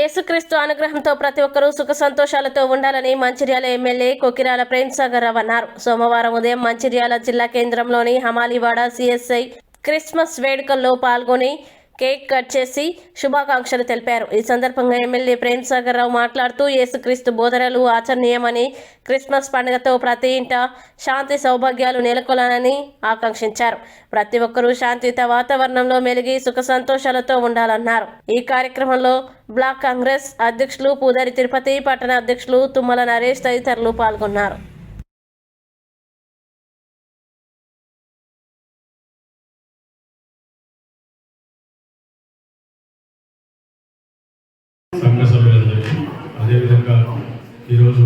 యేసుక్రీస్తు అనుగ్రహంతో ప్రతి ఒక్కరూ సుఖ సంతోషాలతో ఉండాలని మంచిర్యాల ఎమ్మెల్యే కొకిరాల ప్రేమ్సాగర్ రావు అన్నారు. సోమవారం ఉదయం మంచిర్యాల జిల్లా కేంద్రంలోని హమాలివాడ సిఎస్ఐ క్రిస్మస్ వేడుకల్లో పాల్గొని కేక్ కట్ చేసి శుభాకాంక్షలు తెలిపారు. ఈ సందర్భంగా ఎమ్మెల్యే ప్రేమ్ సాగర్ రావు మాట్లాడుతూ యేసుక్రీస్తు బోధనలు ఆచరణీయమని క్రిస్మస్ పండుగతో ప్రతి ఇంట శాంతి సౌభాగ్యాలు నెలకొలాలని ఆకాంక్షించారు. ప్రతి ఒక్కరూ శాంతియుత వాతావరణంలో మెలిగి సుఖ సంతోషాలతో ఉండాలన్నారు. ఈ కార్యక్రమంలో బ్లాక్ కాంగ్రెస్ అధ్యక్షులు పూదరి తిరుపతి పట్టణ అధ్యక్షులు తుమ్మల నరేష్ తదితరులు పాల్గొన్నారు. అదేవిధంగా ఈరోజు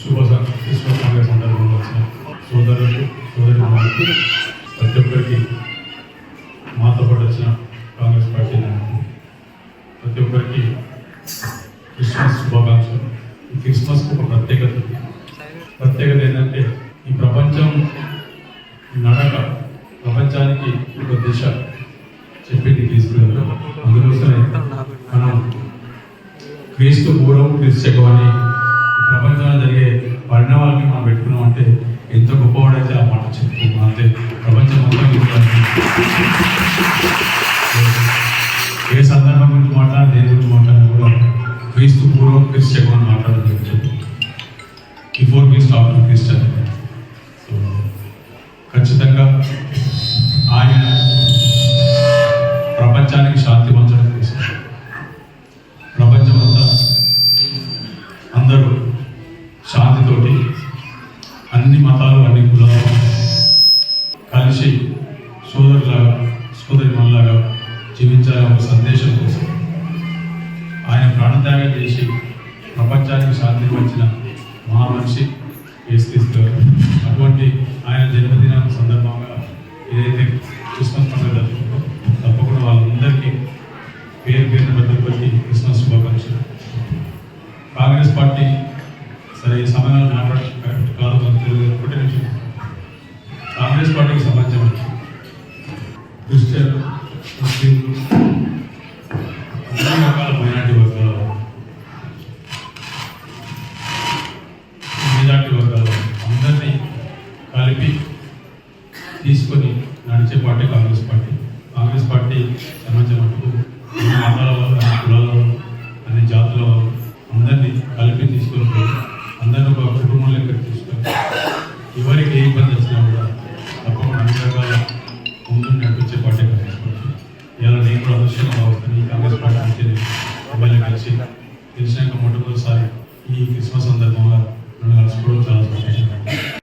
శుభ సం- క్రిస్మస్ పండుగ వచ్చిన సోదరులు సోదరి ప్రతి ఒక్కరికి మాతో పాటు వచ్చిన కాంగ్రెస్ పార్టీ నాయకులు ప్రతి ఒక్కరికి క్రిస్మస్ శుభాకాంక్షలు. ఈ క్రిస్మస్కి ఒక ప్రత్యేకత. ప్రత్యేకత ఏంటంటే ఈ ప్రపంచం నడక ప్రపంచానికి ఒక దిశ చెప్పింది తీసుకున్నారు క్రీస్తు పూర్వం క్రీస్తు శకం అని ప్రపంచంలో జరిగే పరిణామాలకి మనం పెట్టుకున్నాం అంటే ఎంత గొప్పవాడైతే ఆ మాట చెప్తున్నాం అంటే ప్రపంచం మొత్తం ఏ సందర్భం గురించి మాట్లాడినా దేని గురించి మాట్లాడినా కూడా క్రీస్తు పూర్వం క్రీస్తు శకం అని మాట్లాడడం చెప్పి బిఫోర్ క్రీస్తు ఆఫ్టర్ క్రిస్టియన్. సో ఖచ్చితంగా ఆయన ప్రపంచానికి అన్ని మతాలు అన్ని కులాలు కలిసి సోదరులాగా సోదరి మనలాగా జీవించాలనే ఒక సందేశం కోసం ఆయన ప్రాణత్యాగం చేసి ప్రపంచానికి శాంతి వచ్చిన మహా మనిషి అటువంటి ఆయన జన్మదినం సందర్భంగా ఏదైతే క్రిస్మస్ పండుగ జరుపుకుందో తప్పకుండా వాళ్ళందరికీ పేరు పేరు ప్రతి ఒక్కరికి క్రిస్మస్ శుభాకాంక్షలు. కాంగ్రెస్ పార్టీ సరే ఒకటి నిమిషం కాంగ్రెస్ పార్టీకి సంబంధించిన క్రిస్టియన్లు ముస్లింలు అన్ని రకాల మైనార్టీ వర్గాల మెజార్టీ వర్గాల అందరినీ కలిపి తీసుకొని నడిచే పార్టీ కాంగ్రెస్ పార్టీ. మొబైల్ తెలిసాక మొట్టమొదటిసారి ఈ క్రిస్మస్ సందర్భంగా నన్ను కలుసుకోవడం చాలా సంతోషంగా ఉంది.